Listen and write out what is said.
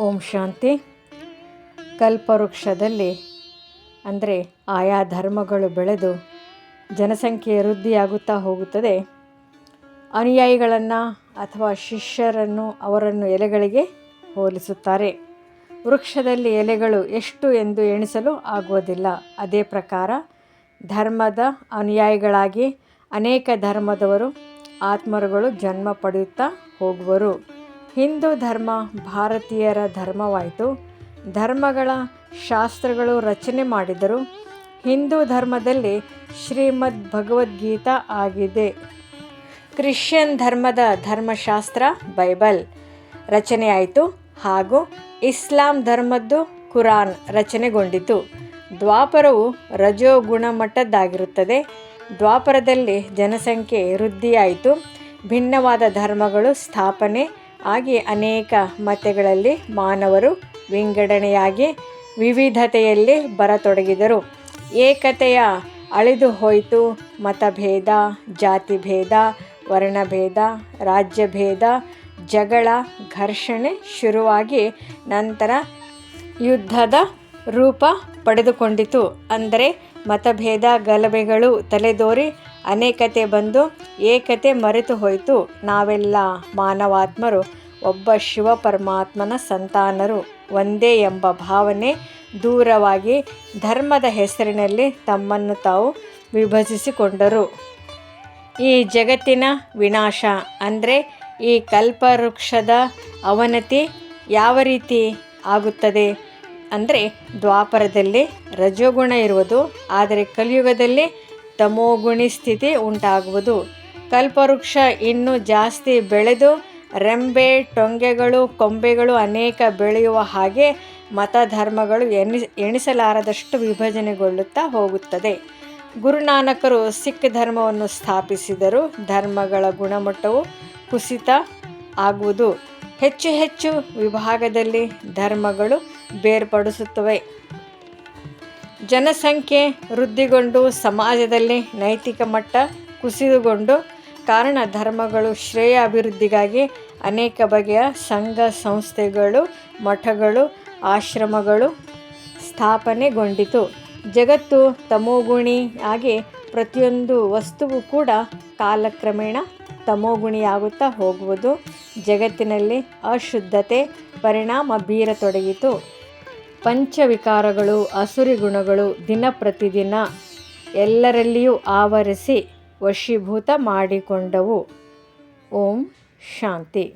ಓಂ ಶಾಂತಿ. ಕಲ್ಪವೃಕ್ಷದಲ್ಲಿ ಅಂದರೆ ಆಯಾ ಧರ್ಮಗಳು ಬೆಳೆದು ಜನಸಂಖ್ಯೆ ವೃದ್ಧಿಯಾಗುತ್ತಾ ಹೋಗುತ್ತದೆ. ಅನುಯಾಯಿಗಳನ್ನು ಅಥವಾ ಶಿಷ್ಯರನ್ನು ಅವರನ್ನು ಎಲೆಗಳಿಗೆ ಹೋಲಿಸುತ್ತಾರೆ. ವೃಕ್ಷದಲ್ಲಿ ಎಲೆಗಳು ಎಷ್ಟು ಎಂದು ಎಣಿಸಲು ಆಗುವುದಿಲ್ಲ. ಅದೇ ಪ್ರಕಾರ ಧರ್ಮದ ಅನುಯಾಯಿಗಳಾಗಿ ಅನೇಕ ಧರ್ಮದವರು, ಆತ್ಮರುಗಳು ಜನ್ಮ ಪಡೆಯುತ್ತಾ ಹೋಗುವರು. ಹಿಂದೂ ಧರ್ಮ ಭಾರತೀಯರ ಧರ್ಮವಾಯಿತು. ಧರ್ಮಗಳ ಶಾಸ್ತ್ರಗಳು ರಚನೆ ಮಾಡಿದರು ಹಿಂದೂ ಧರ್ಮದಲ್ಲಿ ಶ್ರೀಮದ್ ಭಗವದ್ಗೀತಾ ಆಗಿದೆ. ಕ್ರಿಶ್ಚಿಯನ್ ಧರ್ಮದ ಧರ್ಮಶಾಸ್ತ್ರ, ಬೈಬಲ್ ರಚನೆಯಾಯಿತು ಹಾಗೂ ಇಸ್ಲಾಂ ಧರ್ಮದ್ದು ಕುರಾನ್ ರಚನೆಗೊಂಡಿತು. ದ್ವಾಪರವು ರಜೋ ಗುಣಮಟ್ಟದ್ದಾಗಿರುತ್ತದೆ. ದ್ವಾಪರದಲ್ಲಿ ಜನಸಂಖ್ಯೆ ವೃದ್ಧಿಯಾಯಿತು. ಭಿನ್ನವಾದ ಧರ್ಮಗಳು ಸ್ಥಾಪನೆ ಆಗಿ ಅನೇಕ ಮತಗಳಲ್ಲಿ ಮಾನವರು ವಿಂಗಡಣೆಯಾಗಿ ವಿವಿಧತೆಯಲ್ಲಿ ಬರತೊಡಗಿದರು. ಏಕತೆಯ ಅಳಿದು ಹೋಯಿತು ಮತಭೇದ, ಜಾತಿಭೇದ, ವರ್ಣಭೇದ, ರಾಜ್ಯಭೇದ, ಜಗಳ ಘರ್ಷಣೆ ಶುರುವಾಗಿ ನಂತರ ಯುದ್ಧದ ರೂಪ ಪಡೆದುಕೊಂಡಿತು. ಅಂದರೆ ಮತಭೇದ ಗಲಭೆಗಳು ತಲೆದೋರಿ ಅನೇಕತೆ ಬಂದು ಏಕತೆ ಮರೆತು ಹೋಯಿತು. ನಾವೆಲ್ಲ ಮಾನವಾತ್ಮರು, ಒಬ್ಬ ಶಿವ ಪರಮಾತ್ಮನ ಸಂತಾನರು. ಒಂದೇ ಎಂಬ ಭಾವನೆ ದೂರವಾಗಿ ಧರ್ಮದ ಹೆಸರಿನಲ್ಲಿ ತಮ್ಮನ್ನು ತಾವು ವಿಭಜಿಸಿಕೊಂಡರು. ಈ ಜಗತ್ತಿನ ವಿನಾಶ ಅಂದರೆ ಈ ಕಲ್ಪವೃಕ್ಷದ ಅವನತಿ ಯಾವ ರೀತಿ ಆಗುತ್ತದೆ? ಅಂದರೆ ದ್ವಾಪರದಲ್ಲಿ ರಜೋಗುಣ ಇರುವುದು, ಆದರೆ ಕಲಿಯುಗದಲ್ಲಿ ತಮೋಗುಣಿ ಸ್ಥಿತಿ ಉಂಟಾಗುವುದು. ಕಲ್ಪವೃಕ್ಷ ಇನ್ನೂ ಜಾಸ್ತಿ ಬೆಳೆದು, ರೆಂಬೆ, ಟೊಂಗೆಗಳು, ಕೊಂಬೆಗಳು ಅನೇಕ ಬೆಳೆಯುವ ಹಾಗೆ ಮತ ಧರ್ಮಗಳು ಎಣಿ ಎಣಿಸಲಾರದಷ್ಟು ವಿಭಜನೆಗೊಳ್ಳುತ್ತಾ ಹೋಗುತ್ತದೆ. ಗುರುನಾನಕರು ಸಿಖ್ ಧರ್ಮವನ್ನು ಸ್ಥಾಪಿಸಿದರು. ಧರ್ಮಗಳ ಗುಣಮಟ್ಟವು ಕುಸಿತ ಆಗುವುದು. ಹೆಚ್ಚು ಹೆಚ್ಚು ವಿಭಾಗದಲ್ಲಿ ಧರ್ಮಗಳು ಬೇರ್ಪಡಿಸುತ್ತವೆ. ಜನಸಂಖ್ಯೆ ವೃದ್ಧಿಗೊಂಡು ಸಮಾಜದಲ್ಲಿ ನೈತಿಕ ಮಟ್ಟ ಕುಸಿದುಗೊಂಡು ಕಾರಣ ಧರ್ಮಗಳು ಶ್ರೇಯ ಅಭಿವೃದ್ಧಿಗಾಗಿ ಅನೇಕ ಬಗೆಯ ಸಂಘ ಸಂಸ್ಥೆಗಳು, ಮಠಗಳು, ಆಶ್ರಮಗಳು ಸ್ಥಾಪನೆಗೊಂಡಿತು. ಜಗತ್ತು ತಮೋಗುಣಿ ಆಗಿ ಪ್ರತಿಯೊಂದು ವಸ್ತುವು ಕೂಡ ಕಾಲಕ್ರಮೇಣ ತಮೋಗುಣಿಯಾಗುತ್ತಾ ಹೋಗುವುದು. ಜಗತ್ತಿನಲ್ಲಿ ಅಶುದ್ಧತೆ, ಪರಿಣಾಮ ಬೀರತೊಡಗಿತು. ಪಂಚವಿಕಾರಗಳು ಅಸುರಿ ಗುಣಗಳು ದಿನ ಪ್ರತಿದಿನ ಎಲ್ಲರಲ್ಲಿಯೂ ಆವರಿಸಿ ವಶೀಭೂತ ಮಾಡಿಕೊಂಡವು. ಓಂ ಶಾಂತಿ.